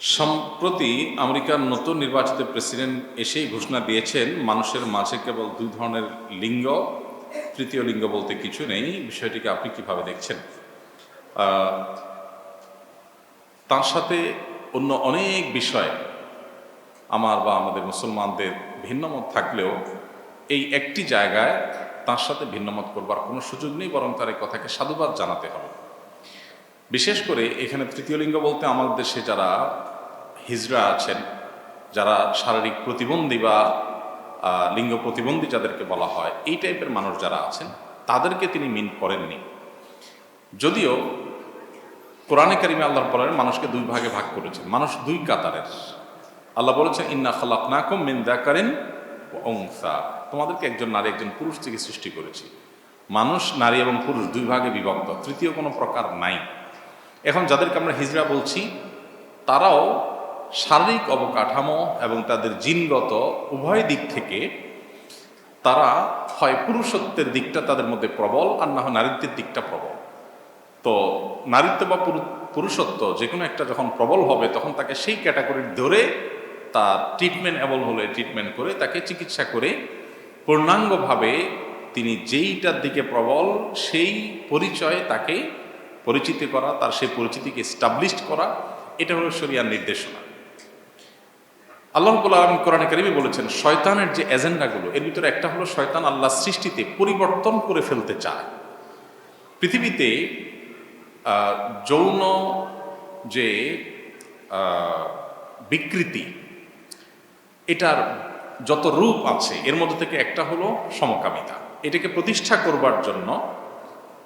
সম্প্রতি আমেরিকার নতুন নির্বাচিত প্রেসিডেন্ট এসেই ঘোষণা দিয়েছেন, মানুষের মাঝে কেবল দুই ধরনের লিঙ্গ, তৃতীয় লিঙ্গ বলতে কিছু নেই, বিষয়টিকে আপনি কীভাবে দেখছেন? তার সাথে অন্য অনেক বিষয় আমার বা আমাদের মুসলমানদের ভিন্নমত থাকলেও, এই একটি জায়গায় তার সাথে ভিন্নমত করবার কোনো সুযোগ নেই, বরং তার এই কথাকে সাধুবাদ জানাতে হবে। বিশেষ করে এখানে তৃতীয় লিঙ্গ বলতে আমাদের দেশে যারা হিজড়া আছেন, যারা শারীরিক প্রতিবন্ধী বা লিঙ্গ প্রতিবন্ধী যাদেরকে বলা হয়, এই টাইপের মানুষ যারা আছেন, তাদেরকে তিনি মিন করেননি। যদিও কোরআনে কারিমে আল্লাহ বলেন মানুষকে দুই ভাগে ভাগ করেছেন। মানুষ দুই কাতারের। আল্লাহ বলেছেন, ইন্না খালাক নাকম মিন দাকারেন অংসা তোমাদেরকে একজন নারী, একজন পুরুষ থেকে সৃষ্টি করেছি। মানুষ, নারী এবং পুরুষ দুই ভাগে বিভক্ত। তৃতীয় কোনো প্রকার নাই। এখন যাদেরকে আমরা হিজড়া বলছি, তারাও শারীরিক অবকাঠামো এবং তাদের জিনগত উভয় দিক থেকে তারা হয় পুরুষত্বের দিকটা তাদের মধ্যে প্রবল আর না হয় নারীত্বের দিকটা প্রবল। তো নারীত্ব বা পুরু- পুরুষত্ব যে কোনো একটা যখন প্রবল হবে, তখন তাকে সেই ক্যাটাগরির ধরে তার ট্রিটমেন্ট অ্যাবল হলে ট্রিটমেন্ট করে তাকে চিকিৎসা করে পূর্ণাঙ্গভাবে তিনি যেইটার দিকে প্রবল, সেই পরিচয়ে তাকে পরিচিতি করা, তার সেই পরিচিতিকে স্টাবলিশ করা, এটা হলো শরিয়ার নির্দেশনা। আল্লাহ আলম কোরআনে কারিমে বলেছেন, শয়তানের যে এজেন্ডাগুলো, এর ভিতরে একটা হলো শয়তান আল্লাহ সৃষ্টিতে পরিবর্তন করে ফেলতে চায়। পৃথিবীতে যৌন যে বিকৃতি, এটার যত রূপ আছে, এর মধ্যে থেকে একটা হলো সমকামিতা। এটাকে প্রতিষ্ঠা করবার জন্য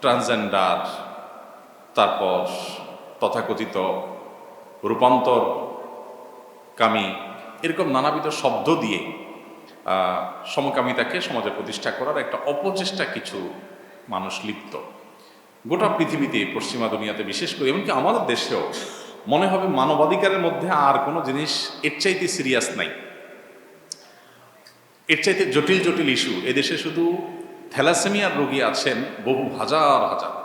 ট্রান্সজেন্ডার তারপর তথাকথিত রূপান্তর কামী এরকম নানাবিধ শব্দ দিয়ে সমকামিতাকে সমাজে প্রতিষ্ঠা করার একটা অপচেষ্টা কিছু মানুষ লিপ্ত। গোটা পৃথিবীতে, পশ্চিমা দুনিয়াতে বিশেষ করে, এমনকি আমাদের দেশেও মনে হবে মানবাধিকারের মধ্যে আর কোনো জিনিস এর চাইতে সিরিয়াস নাই। এর চাইতে জটিল জটিল ইস্যু এদেশে শুধু থ্যালাসেমিয়ার রোগী আছেন বহু হাজার হাজার।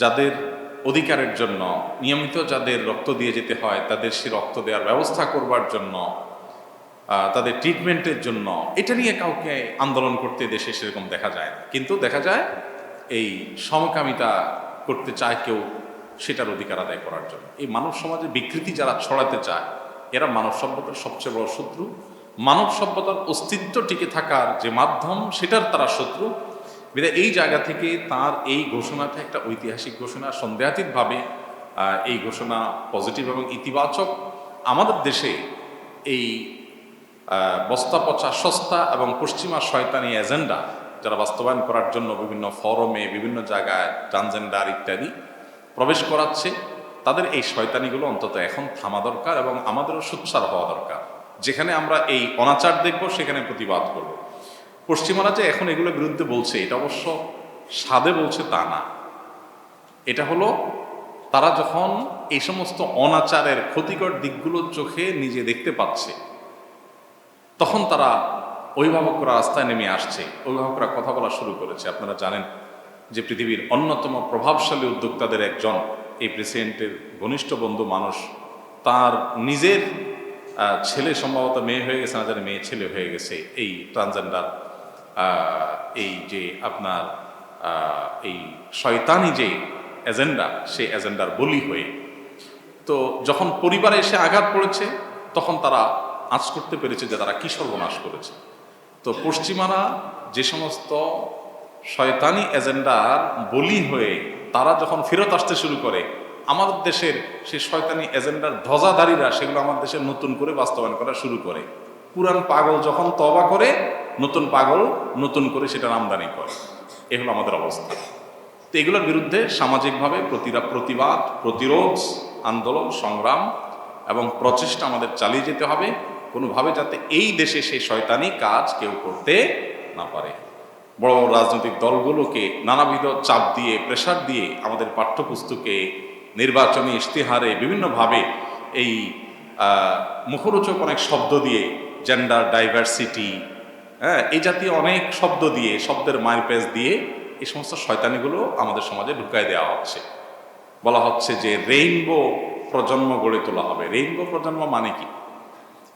যাদের অধিকারের জন্য, নিয়মিত যাদের রক্ত দিয়ে যেতে হয়, তাদের সে রক্ত দেওয়ার ব্যবস্থা করবার জন্য তাদের ট্রিটমেন্টের জন্য, এটা নিয়ে কাউকে আন্দোলন করতে দেশে সেরকম দেখা যায় না। কিন্তু দেখা যায় এই সমকামিতা করতে চায় কেউ, সেটার অধিকার আদায় করার জন্য। এই মানব সমাজে বিকৃতি যারা ছড়াতে চায়, এরা মানব সভ্যতার সবচেয়ে বড় শত্রু। মানব সভ্যতার অস্তিত্ব টিকে থাকার যে মাধ্যম, সেটার তারা শত্রু। বিধায় এই জায়গা থেকে তার এই ঘোষণাটা একটা ঐতিহাসিক ঘোষণা, সন্দেহাতীতভাবে এই ঘোষণা পজিটিভ এবং ইতিবাচক। আমাদের দেশে এই বস্তা পচা সস্তা এবং পশ্চিমা শয়তানি এজেন্ডা, যারা বাস্তবায়ন করার জন্য বিভিন্ন ফরমে, বিভিন্ন জায়গায় ট্রান্সজেন্ডার ইত্যাদি প্রবেশ করাচ্ছে, তাদের এই শয়তানিগুলো অন্তত এখন থামা দরকার এবং আমাদেরও সুৎসার হওয়া দরকার। যেখানে আমরা এই অনাচার দেখব, সেখানে প্রতিবাদ করব। পশ্চিমারা যে এখন এগুলোর বিরুদ্ধে বলছে, এটা অবশ্য সাদে বলছে তা না। এটা হলো তারা যখন এই সমস্ত অনাচারের ক্ষতিকর দিকগুলো চোখে নিজে দেখতে পাচ্ছে, তখন তারা অভিভাবকরা রাস্তায় নেমে আসছে, অভিভাবকরা কথা বলা শুরু করেছে। আপনারা জানেন যে পৃথিবীর অন্যতম প্রভাবশালী উদ্যোক্তাদের একজন, এই প্রেসিডেন্টের ঘনিষ্ঠ বন্ধু মানুষ, তার নিজের ছেলে সম্ভবত মেয়ে হয়ে গেছে না জানি মেয়ে ছেলে হয়ে গেছে, এই ট্রান্সজেন্ডার। এই যে আপনার এই শয়তানি যে এজেন্ডা, সেই এজেন্ডার বলি হয়ে। তো যখন পরিবারে এসে আঘাত পড়েছে, তখন তারা আঁচ করতে পেরেছে যে তারা কি সর্বনাশ করেছে। তো পশ্চিমারা যে সমস্ত শয়তানি এজেন্ডার বলি হয়ে তারা যখন ফেরত আসতে শুরু করে আমাদের দেশের সেই শয়তানি এজেন্ডার ধ্বজাধারীরা, সেগুলো আমাদের দেশে নতুন করে বাস্তবায়ন করা শুরু করে। পুরান পাগল যখন তবা করে নতুন পাগল, নতুন করে সেটা আমদানি করে। এ হলো আমাদের অবস্থা। তো এগুলোর বিরুদ্ধে সামাজিকভাবে প্রতিরা, প্রতিবাদ, প্রতিরোধ, আন্দোলন, সংগ্রাম এবং প্রচেষ্টা আমাদের চালিয়ে যেতে হবে কোনোভাবে যাতে এই দেশে সেই শয়তানি কাজ কেউ করতে না পারে। বড় বড় রাজনৈতিক দলগুলোকে নানাবিধ চাপ দিয়ে প্রেশার দিয়ে আমাদের পাঠ্যপুস্তকে, নির্বাচনী ইশতেহারে বিভিন্নভাবে এই মুখরোচক অনেক শব্দ দিয়ে জেন্ডার ডাইভার্সিটি হ্যাঁ এই জাতীয় অনেক শব্দ দিয়ে, শব্দের মারপেজ দিয়ে এই সমস্ত শয়তানিগুলো আমাদের সমাজে ঢুকায় দেওয়া হচ্ছে। বলা হচ্ছে যে রেইনবো প্রজন্ম গড়ে তোলা হবে। রেইনবো প্রজন্ম মানে কি?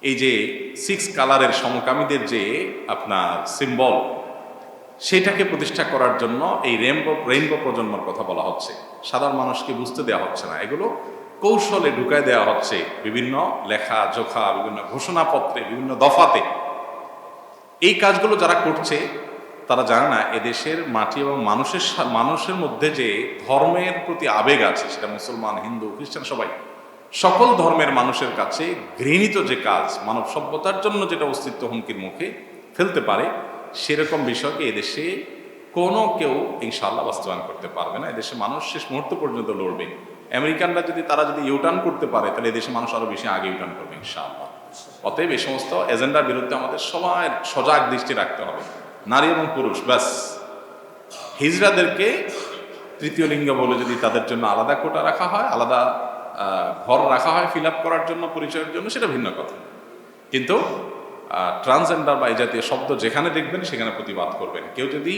এই যে সিক্স কালারের সমকামীদের যে আপনার সিম্বল সেটাকে প্রতিষ্ঠা করার জন্য এই রেইনবো রেইনবো প্রজন্মের কথা বলা হচ্ছে। সাধারণ মানুষকে বুঝতে দেওয়া হচ্ছে না। এগুলো কৌশলে ঢুকায় দেওয়া হচ্ছে বিভিন্ন লেখা, জোখা, বিভিন্ন ঘোষণাপত্রে, বিভিন্ন দফাতে। এই কাজগুলো যারা করছে, তারা জানে না, এদেশের মাটি এবং মানুষের মানুষের মধ্যে যে ধর্মের প্রতি আবেগ আছে, সেটা মুসলমান, হিন্দু, খ্রিস্টান সবাই, সকল ধর্মের মানুষের কাছে ঘৃণিত যে কাজ, মানব সভ্যতার জন্য যেটা অস্তিত্ব হুমকির মুখে ফেলতে পারে, সেরকম বিষয়কে এদেশে কোনো কেউ ইনশাল্লাহ বাস্তবায়ন করতে পারবে না। এদেশে মানুষ শেষ মুহূর্ত পর্যন্ত লড়বে। আমেরিকানরা যদি, তারা যদি ইউটার্ন করতে পারে, তাহলে এদেশে মানুষ আরও বেশি আগে ইউটার্ন করবে, ইনশাআল্লাহ। অতএব এই সমস্ত এজেন্ডার বিরুদ্ধে আমাদের সবাই সজাগ দৃষ্টি রাখতে হবে। নারী এবং পুরুষ, ব্যাস। হিজড়াদেরকে তৃতীয় লিঙ্গ বলে যদি তাদের জন্য আলাদা কোটা রাখা হয়, আলাদা ঘর রাখা হয় ফিল আপ করার জন্য, পরিচয়ের জন্য, সেটা ভিন্ন কথা। কিন্তু ট্রান্সজেন্ডার বা এই জাতীয় শব্দ যেখানে দেখবেন, সেখানে প্রতিবাদ করবেন। কেউ যদি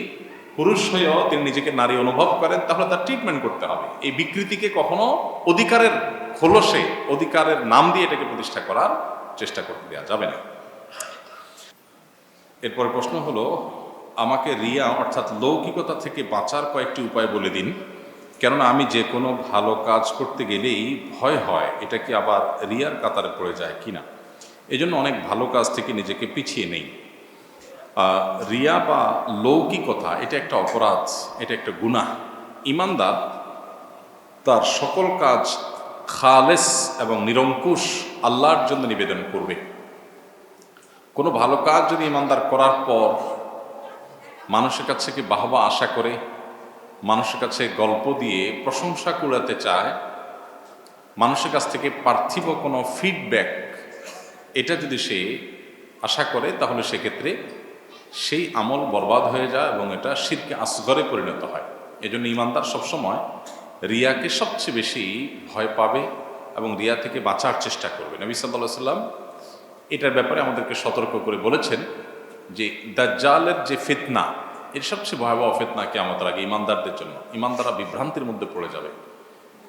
পুরুষ হয়েও তিনি নিজেকে নারী অনুভব করেন, তাহলে তার ট্রিটমেন্ট করতে হবে। এই বিকৃতিকে কখনো অধিকারের খোলসে, অধিকারের নাম দিয়ে এটাকে প্রতিষ্ঠা করার চেষ্টা করতে দেওয়া যাবে না। এরপর প্রশ্ন হলো, আমাকে রিয়া অর্থাৎ লৌকিকতা থেকে বাঁচার কয়েকটি উপায় বলে দিন, কেননা আমি যে কোনো ভালো কাজ করতে গেলেই ভয় হয়, এটা কি আবার রিয়ার কাতারে পড়ে যায় কিনা? এই জন্য অনেক ভালো কাজ থেকে নিজেকে পিছিয়ে নেই। রিয়া বা লৌকিকতা, এটা একটা অপরাধ, এটা একটা গুনাহ। ইমানদার তার সকল কাজ খালেস এবং নিরঙ্কুশ আল্লাহর জন্য নিবেদন করবে। কোনো ভালো কাজ যদি ইমানদার করার পর মানুষের কাছে কি বাহবা আশা করে, মানুষের কাছে গল্প দিয়ে প্রশংসা কুড়াতে চায়, মানুষের কাছ থেকে পার্থিব কোনো ফিডব্যাক এটা যদি সে আশা করে, তাহলে সেক্ষেত্রে সেই আমল বরবাদ হয়ে যায় এবং এটা শিরকে আসগরে পরিণত হয়। এজন্য ইমানদার সবসময় রিয়াকে সবচেয়ে বেশি ভয় পাবে এবং রিয়া থেকে বাঁচার চেষ্টা করবে। নবী সাল্লাহ সাল্লাম এটার ব্যাপারে আমাদেরকে সতর্ক করে বলেছেন যে দাজ্জালের যে ফিতনা, এর সবচেয়ে ভয়াবহ ফিতনা কেয়ামতের আগে ইমানদারদের জন্য, ইমানদাররা বিভ্রান্তির মধ্যে পড়ে যাবে।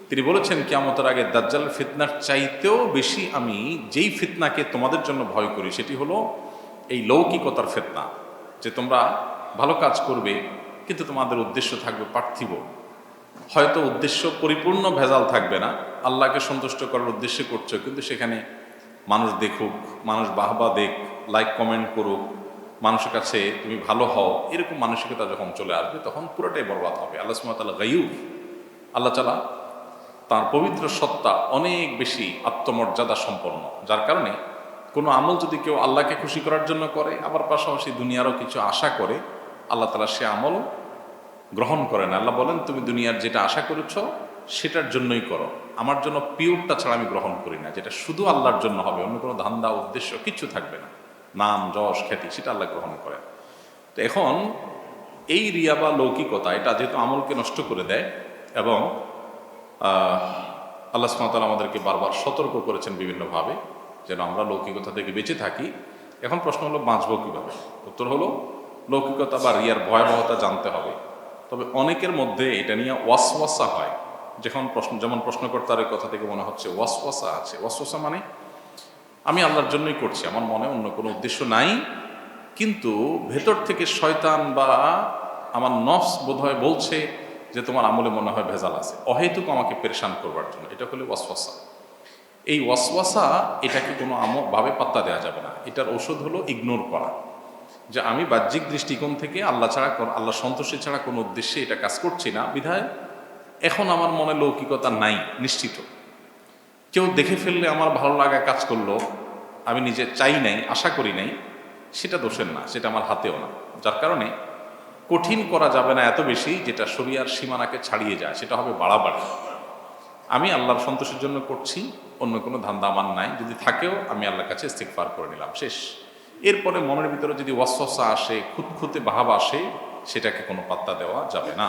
তিনি বলেছেন, কেয়ামতের আগে দাজ্জাল ফিতনার চাইতেও বেশি আমি যেই ফিতনাকে তোমাদের জন্য ভয় করি, সেটি হলো এই লৌকিকতার ফিতনা, যে তোমরা ভালো কাজ করবে, কিন্তু তোমাদের উদ্দেশ্য থাকবে পার্থিব। হয়তো উদ্দেশ্য পরিপূর্ণ ভেজাল থাকবে না। আল্লাহকে সন্তুষ্ট করার উদ্দেশ্যে করছ, কিন্তু সেখানে মানুষ দেখুক, মানুষ বাহবা দেখ লাইক কমেন্ট করুক, মানুষের কাছে তুমি ভালো হও, এরকম মানসিকতা যখন চলে আসবে, তখন পুরোটাই বরবাদ হবে। আল্লাহ সুমতাল্লাহ গাইব আল্লাহ তালা তার পবিত্র সত্তা অনেক বেশি আত্মমর্যাদা সম্পন্ন, যার কারণে কোনো আমল যদি কেউ আল্লাহকে খুশি করার জন্য করে, আবার পাশাপাশি দুনিয়ারও কিছু আশা করে, আল্লাহ তালা সে আমল গ্রহণ করেন আল্লাহ বলেন, তুমি দুনিয়ার যেটা আশা করেছ, সেটার জন্যই করো। আমার জন্য পিওরটা ছাড়া আমি গ্রহণ করি না। যেটা শুধু আল্লাহর জন্য হবে, অন্য কোনো ধান্দা, উদ্দেশ্য কিছু থাকবে না। নাম, যশ, খ্যাতি, সেটা আল্লাহ গ্রহণ করে। তো এখন এই রিয়া বা লৌকিকতা, এটা যেহেতু আমলকে নষ্ট করে দেয় এবং আল্লাহ সুমাতাল আমাদেরকে বারবার সতর্ক করেছেন বিভিন্নভাবে, যেন আমরা লৌকিকতা থেকে বেঁচে থাকি। এখন প্রশ্ন হলো, বাঁচবো কীভাবে? উত্তর হলো, লৌকিকতা বা রিয়ার ভয়াবহতা জানতে হবে। তবে অনেকের মধ্যে এটা নিয়ে ওয়াসওয়াসা হয়। যখন প্রশ্ন, যেমন প্রশ্নকর্তার কথা থেকে মনে হচ্ছে ওয়াসওয়াসা আছে। ওয়াসওয়াসা মানে আমি আল্লাহর জন্যই করছি, আমার মনে অন্য কোনো উদ্দেশ্য নাই। কিন্তু ভেতর থেকে শয়তান বা আমার নফস বোধহয় বলছে যে তোমার আমলে মনে হয় ভেজাল আছে। অহেতুক আমাকে পেরেশান করবার জন্য। এটা হলো ওয়াসওয়াসা। এই ওয়াসওয়াসা এটাকে কোনো আম ভাবে পাত্তা দেওয়া যাবে না। এটার ঔষধ হলো ইগনোর করা। যে আমি বাহ্যিক দৃষ্টিকোণ থেকে আল্লাহ ছাড়া আল্লাহ সন্তোষী ছাড়া কোনো উদ্দেশ্যে এটা কাজ করছি না। বিধায় এখন আমার মনে লৌকিকতা নাই, নিশ্চিত। কেউ দেখে ফেললে আমার ভালো লাগা কাজ করল, আমি নিজে চাই নাই, আশা করি নাই, সেটা দোষের না, সেটা আমার হাতেও না। যার কারণে কঠিন করা যাবে না এত বেশি যেটা শরিয়ার সীমানাকে ছাড়িয়ে যায়, সেটা হবে বাড়াবাড়ি। আমি আল্লাহর সন্তোষের জন্য করছি, অন্য কোনো ধান্দা আমার নাই, যদি থাকেও আমি আল্লাহর কাছে ইস্তিকফার করে নিলাম। শেষ। এরপরে মনের ভিতরে যদি ওয়াসওয়াসা আসে, খুঁতখুঁতে ভাব আসে, সেটাকে কোনো পাত্তা দেওয়া যাবে না।